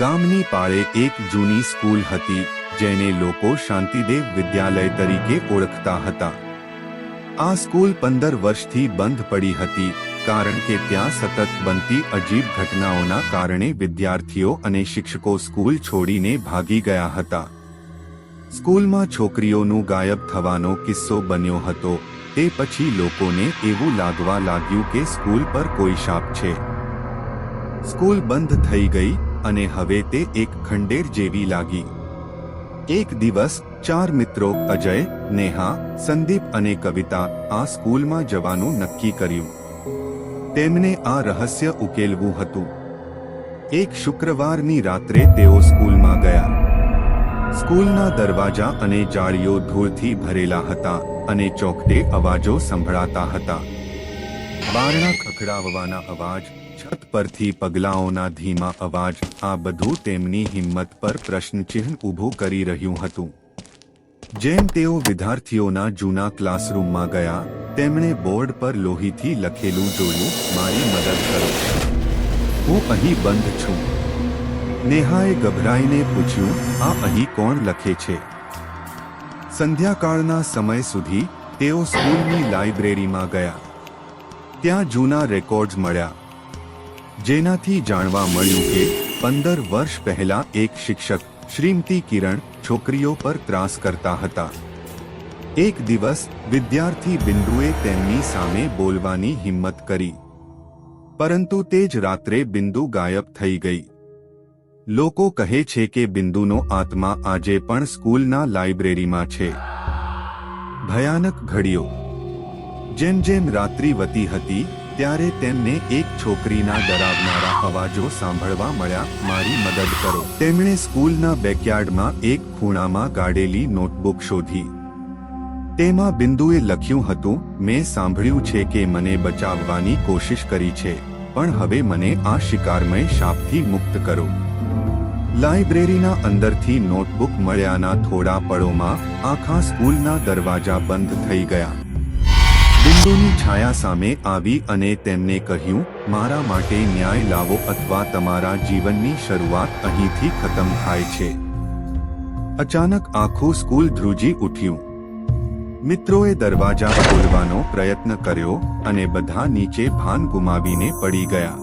ગામની પાળે એક જૂની સ્કૂલ હતી, જેને લોકો શાંતિદેવ વિદ્યાલય તરીકે ઓળખતા હતા. આ સ્કૂલ પંદર વર્ષથી બંધ પડી હતી, કારણ કે ત્યાં સતત બનતી અજીબ ઘટનાઓના કારણે વિદ્યાર્થીઓ અને શિક્ષકો સ્કૂલ છોડીને ભાગી ગયા હતા. સ્કૂલમાં છોકરીઓનું ગાયબ થવાનો કિસ્સો બન્યો હતો, તે પછી લોકોને એવું લાગવા લાગ્યું કે સ્કૂલ પર કોઈ શાપ છે. સ્કૂલ બંધ થઈ ગઈ અને હવે તે એક ખંડેર જેવી લાગી. એક દિવસ, ચાર મિત્રો, અજય, નેહા, સંદીપ અને કવિતા આ સ્કૂલમાં જવાનું નક્કી કર્યું. તેમને આ રહસ્ય ઉકેલવું હતું. એક શુક્રવારની રાત્રે તેઓ સ્કૂલમાં ગયા. સ્કૂલના દરવાજા અને જાળીઓ ધૂળથી ભરેલા હતા અને ચોકડે અવાજો સંભળાતા હતા. બારણા ખખડાવવાના અવાજ છત પરથી પગલાઓના ધીમા અવાજ, આ બધું તેમની હિંમત પર પ્રશ્નચિહ્ન ઊભું કરી રહ્યું હતું. જેમ તેઓ વિદ્યાર્થીઓના જૂના ક્લાસરૂમમાં ગયા, તેમણે બોર્ડ પર લોહીથી લખેલું જોયું, મારી મદદ કરો. હું અહીં બંધ છું. નેહાએ ગભરાઈને પૂછ્યું, આ અહીં કોણ લખે છે? સંધ્યાકાળના સમય સુધી તેઓ સ્કૂલની લાઇબ્રેરીમાં ગયા. ત્યાં જૂના રેકોર્ડ મળ્યા. જેનાથી જાણવા મળ્યું કે પંદર વર્ષ પહેલા એક શિક્ષક શ્રીમતી કિરણ છોકરીઓ પર ત્રાસ કરતા હતા. એક દિવસ વિદ્યાર્થી બિંદુએ તેમની સામે બોલવાની હિંમત કરી. પરંતુ તે જ રાત્રે બિંદુ ગાયબ થઈ ગઈ. લોકો કહે છે કે બિંદુનો આત્મા આજે પણ સ્કૂલના લાઇબ્રેરીમાં છે. ભયાનક ઘડીઓ. જેમ જેમ રાત્રિ વતી હતી ત્યારે તેમને એક છોકરીના ડરાવનારા અવાજો સાંભળવા મળ્યા, મારી મદદ કરો. તેમણે સ્કૂલના બેકયાર્ડમાં એક ખૂણામાં ગાડેલી નોટબુક શોધી. તેમાં બિંદુએ લખ્યું હતું, મેં સાંભળ્યું છે કે મને બચાવવાની કોશિશ કરી છે, પણ હવે મને આ શિકારમય શાપથી મુક્ત કરો. લાઇબ્રેરીના અંદરથી નોટબુક મળ્યાના થોડા પળોમાં આખા સ્કૂલના દરવાજા બંધ થઈ ગયા. બિંદુની છાયા સામે આવી અને તેમને કહ્યું, મારા માટે ન્યાય લાવો અથવા તમારા જીવનની શરૂઆત અહીંથી ખતમ થાય છે. અચાનક આખું સ્કૂલ ધ્રુજી ઉઠ્યું. મિત્રોએ દરવાજા ખોલવાનો પ્રયત્ન કર્યો અને બધા નીચે ભાન ગુમાવીને પડી ગયા.